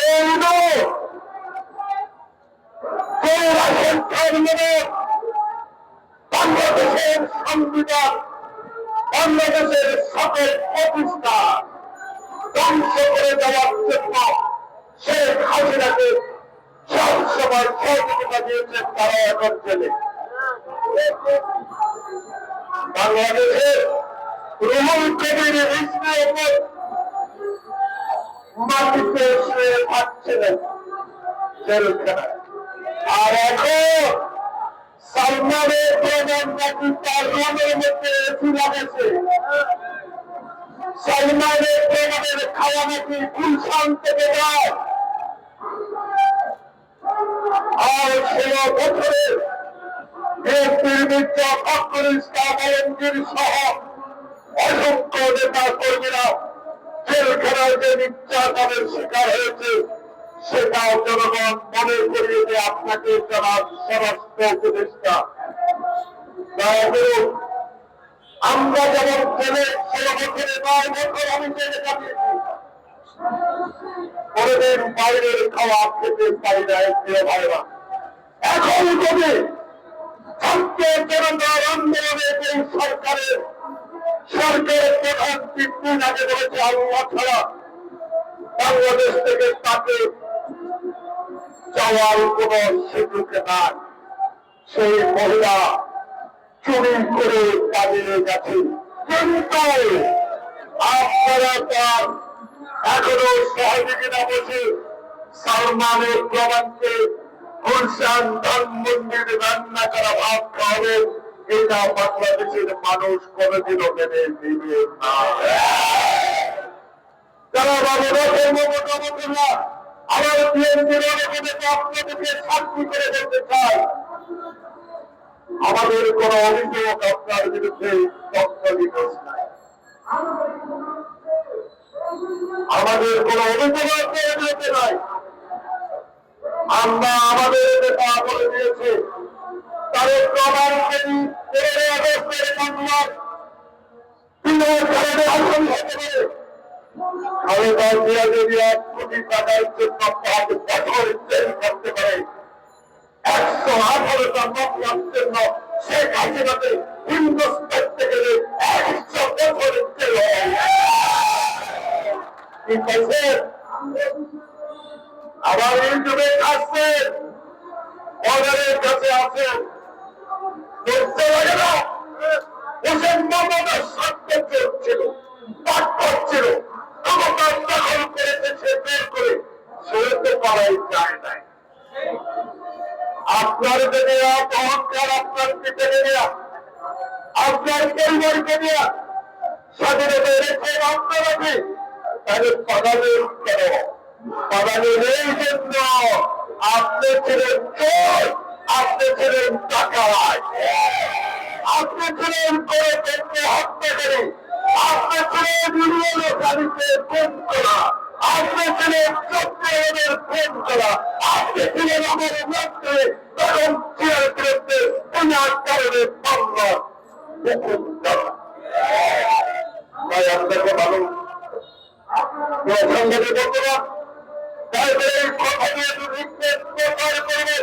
ইঁদুর যে রাশেদ খানের বাংলাদেশের সংবিধান বাংলাদেশের সকল প্রতিষ্ঠান ধ্বংস করে দেওয়ার জন্য শেখ হাসিনাকে সবসময় সহযোগিতা দিয়েছেন তারা এখন জেলে বাংলাদেশের রুহুল কবির ইসলাম মাটিতে শুয়ে থাকছিলেন জেলখানায়। আর এখন সালমানের প্রমাণ নাকি তার রুমের মধ্যে এসি লাগাচ্ছে সালমানের প্রমাণের খাওয়া নাকি গুলশান থেকে যায়? আর ষোলো বছরের ফখরুল ইসলাম আলমগীর সহ অসংখ্য নেতা কর্মীরা জেলখানায় যে নির্যাতনের শিকার হয়েছে, সেটাও জনগণ মনে করিয়ে যে আপনাকে জনাব স্বরাষ্ট্র উপদেষ্টা। আমরা যেমন জেলে ষোলো বছরে নয় বছর আমি জেলে কাটিয়েছি। কোনদিন বাইরের খাওয়া খেতে পারি না প্রিয় ভাইরা এখন যদি ছাত্র জনতার আন্দোলনের সরকারের দিন আগে বলেছে আল্লাহ ছাড়া বাংলাদেশ থেকে তাকে যাওয়ার কোন সুযোগ নাই। সেই মহিলা চুরি করে পালিয়ে গেছে কিন্তু আপনারা তার এখনও সহযোগিতা বসে সালমানের প্রমাণকে গুলশান ধানমন্দির রান্না করা ভাত খাওয়াবে এটা বাংলাদেশের মানুষ কোনোদিনও মেনে নিবে না। যারা বাবুরা কর্মকর্তা আমার বিএনপির আপনাদেরকে করে বলতে চাই, আমাদের কোন অভিযোগ আপনার বিরুদ্ধে নাই। আমাদের কোন অভিযোগ আপনার বিরুদ্ধে নাই। আমরা আমাদের মামলার বিনোদ কারণে আন্দোলন হতে পারে খালেদা জিয়া যদি এক কোটি টাকার জন্য করতে পারে আবার ইউটিউবে আসছেন অর্ডারের কাছে বুঝতে লাগে না হোসেন মোহাম্মদের সত্য ছিল পাঠ করছিল ক্ষমতার দখল করেছে সে বের করে সে তো পারাই যায় নাই। আপনার যদি অহংকার আপনার পিছনে নেয়া আপনার পরিবারকে নেয়া স্বাধীনতা রেখে আপনারাকে তাহলে পাগালের আপনি ছিলেন চোর, আপনি ছিলেন টাকায় আপনি ছিলেন করে পেটকে হত্যা করে, আপনি ছিলেন ইউনিয়ন গাড়িতে খুন করা, আপনি ছিলেন চট্টগ্রামের খুন করা, আপনি ছিলেন আমার লক্ষ্যে তখন চেয়ার বিরুদ্ধে বিনাশ কারণে হুকুম করা তাই আপনাকে মানুষ সংগঠন করতে না তারপরে এই কথা নিয়ে প্রচার করবেন।